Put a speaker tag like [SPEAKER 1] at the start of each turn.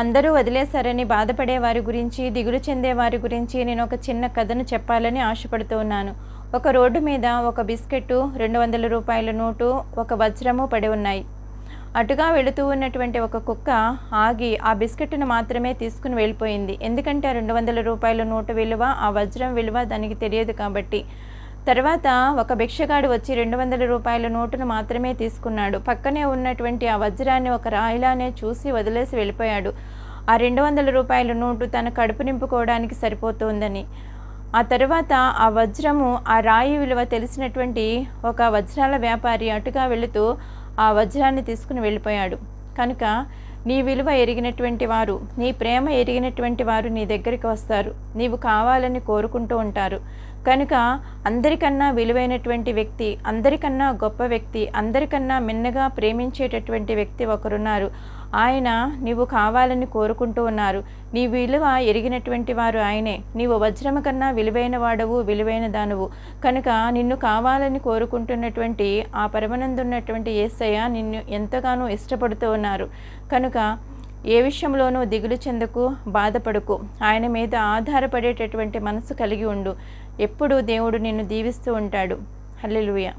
[SPEAKER 1] అందరూ వదిలేశారని బాధపడే వారి గురించి దిగులు చెందే వారి గురించి నేను ఒక చిన్న కథను చెప్పాలని ఆశపడుతూ ఉన్నాను. ఒక రోడ్డు మీద ఒక బిస్కెట్టు రెండు వందల రూపాయల నోటు ఒక వజ్రము పడి ఉన్నాయి. అటుగా వెళుతూ ఉన్నటువంటి ఒక కుక్క ఆగి ఆ బిస్కెట్ను మాత్రమే తీసుకుని వెళ్ళిపోయింది. ఎందుకంటే ఆ రెండు వందల రూపాయల నోటు విలువ ఆ వజ్రం విలువ దానికి తెలియదు కాబట్టి తర్వాత ఒక భిక్షగాడు వచ్చి రెండు వందల రూపాయల నోటును మాత్రమే తీసుకున్నాడు. పక్కనే ఉన్నటువంటి ఆ వజ్రాన్ని ఒక రాయిలానే చూసి వదిలేసి వెళ్ళిపోయాడు. ఆ రెండు వందల రూపాయల నోటు తన కడుపు నింపుకోవడానికి సరిపోతుందని. ఆ తర్వాత ఆ వజ్రము ఆ రాయి విలువ తెలిసినటువంటి ఒక వజ్రాల వ్యాపారి అటుగా వెళుతూ ఆ వజ్రాన్ని తీసుకుని వెళ్ళిపోయాడు. కనుక నీ విలువ ఎరిగినటువంటి వారు నీ ప్రేమ ఎరిగినటువంటి వారు నీ దగ్గరికి వస్తారు. నీవు కావాలని కోరుకుంటూ ఉంటారు. కనుక అందరికన్నా విలువైనటువంటి వ్యక్తి అందరికన్నా గొప్ప వ్యక్తి అందరికన్నా మిన్నగా ప్రేమించేటటువంటి వ్యక్తి ఒకరున్నారు. ఆయన నీవు కావాలని కోరుకుంటూ ఉన్నారు. నీ విలువ ఎరిగినటువంటి వారు ఆయనే. నీవు వజ్రము కన్నా విలువైన వాడవు విలువైన దానవు. కనుక నిన్ను కావాలని కోరుకుంటున్నటువంటి ఆ పరమనందున్నటువంటి ఏసయ్య నిన్ను ఎంతగానో ఇష్టపడుతూ ఉన్నారు. కనుక ఏ విషయంలోనూ దిగులు చెందకు బాధపడకు. ఆయన మీద ఆధారపడేటటువంటి మనసు కలిగి ఉండు. ఎప్పుడూ దేవుడు నిన్ను దీవిస్తూ ఉంటాడు. హల్లెలూయా.